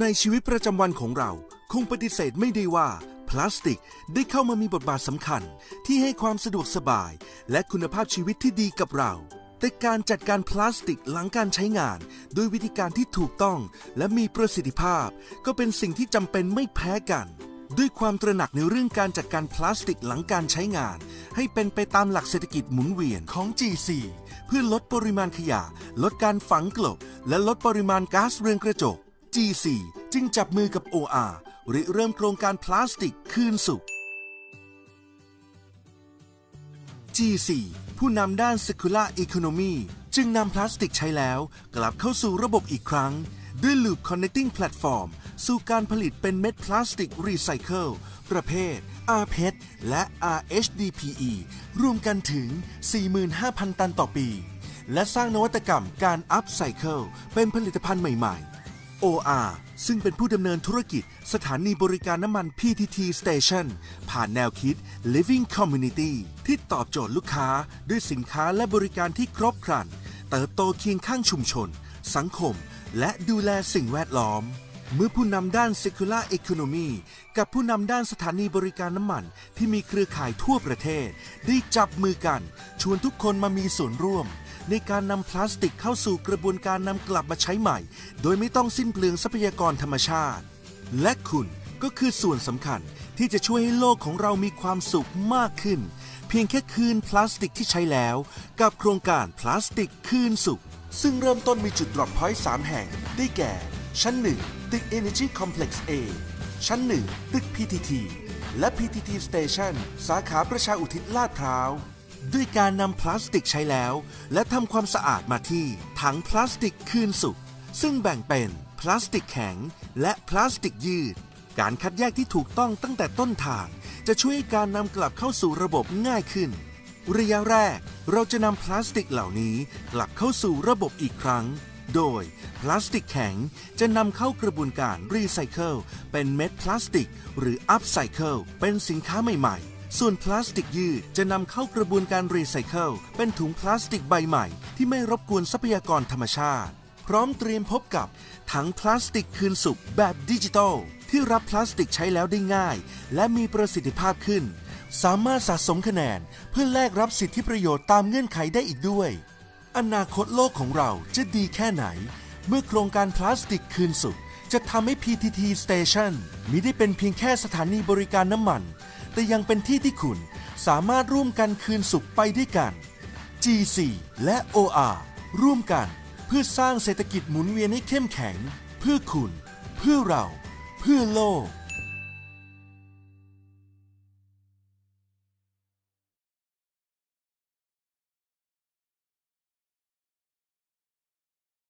ในชีวิตประจำวันของเราคงปฏิเสธไม่ได้ว่า พลาสติกได้เข้ามามีบทบาทสำคัญ ที่ให้ความสะดวกสบาย และคุณภาพชีวิตที่ดีกับเรา แต่การจัดการพลาสติกหลังการใช้งานโดยวิธีการที่ถูกต้องและมีประสิทธิภาพ ก็เป็นสิ่งที่จำเป็นไม่แพ้กัน ด้วยความตระหนักในเรื่องการจัดการพลาสติกหลังการใช้งาน ให้เป็นไปตามหลักเศรษฐกิจหมุนเวียนของ G4 เพื่อลดปริมาณขยะ ลดการฝังกลบ และลดปริมาณก๊าซเรือนกระจก G4 จึงจับมือกับ OR ริเริ่มโครงการพลาสติกคืนสุข G4 ผู้นำด้าน Circular Economy จึงนำพลาสติกใช้แล้ว กลับเข้าสู่ระบบอีกครั้ง ด้วย Loop Connecting Platform สู่การผลิตเป็นเม็ดพลาสติกรีไซเคิลประเภท rPET และ rHDPE รวมกันถึง 45,000 ตันต่อปี และสร้างนวัตกรรมการ Upcycle เป็นผลิตภัณฑ์ใหม่ ๆ OR ซึ่งเป็นผู้ดำเนินธุรกิจสถานีบริการน้ำมัน PTT Station ผ่านแนวคิด Living Community ที่ตอบโจทย์ลูกค้าด้วยสินค้าและบริการที่ครบครัน เติบโตเคียงข้างชุมชน สังคม และดูแลสิ่งแวดล้อม เมื่อผู้นำด้าน Circular Economy กับผู้นำด้านสถานีบริการน้ำมัน ที่มีเครือข่ายทั่วประเทศ ได้จับมือกัน ชวนทุกคนมามีส่วนร่วม ในการนำพลาสติกเข้าสู่กระบวนการนำกลับมาใช้ใหม่ โดยไม่ต้องสิ้นเปลืองทรัพยากรธรรมชาติ และคุณก็คือส่วนสำคัญที่จะช่วยให้โลกของเรามีความสุขมากขึ้น เพียงแค่คืนพลาสติกที่ใช้แล้ว กับโครงการพลาสติกคืนสุข ซึ่งเริ่มต้นมีจุดดรอปพอยต์3แห่ง ได้แก่ ชั้น 1 ตึก Energy Complex A ชั้น 1 ตึก PTT และ PTT Station สาขาประชาอุทิศลาดพร้าว ด้วยการนำพลาสติกใช้แล้ว และทำความสะอาดมาที่ถังพลาสติกคืนสุขซึ่งแบ่งเป็นพลาสติกแข็ง และพลาสติกยืด การคัดแยกที่ถูกต้องตั้งแต่ต้นทาง จะช่วยใหการนำกลับเข้าสู่ระบบง่ายขึ้น ระยะแรก เราจะนำพลาสติกเหล่านี้กลับเข้าสู่ระบบอีกครั้ง โดยพลาสติกแข็งจะนำเข้ากระบวนการรีไซเคิลเป็นเม็ดพลาสติก หรืออัพไซเคิลเป็นสินค้าใหม่ๆ ส่วนพลาสติกยืดจะนำเข้ากระบวนการรีไซเคิลเป็นถุงพลาสติกใบใหม่ ที่ไม่รบกวนทรัพยากรธรรมชาติ พร้อมเตรียมพบกับถังพลาสติกคืนสุขแบบดิจิทัลที่รับพลาสติกใช้แล้วได้ง่าย และมีประสิทธิภาพขึ้น สามารถสะสมคะแนน เพื่อแลกรับสิทธิประโยชน์ตามเงื่อนไขได้อีกด้วย อนาคตโลกของเราจะดีแค่ไหน เมื่อโครงการพลาสติกคืนสุขจะทำให้ PTT Station มิได้เป็นเพียงแค่สถานีบริการน้ำมัน แต่ยังเป็นที่ที่คุณสามารถร่วมกันคืนสุขไปด้วยกัน G4 และ OR ร่วมกันเพื่อสร้างเศรษฐกิจหมุนเวียนให้เข้มแข็ง เพื่อคุณ เพื่อเรา เพื่อโลก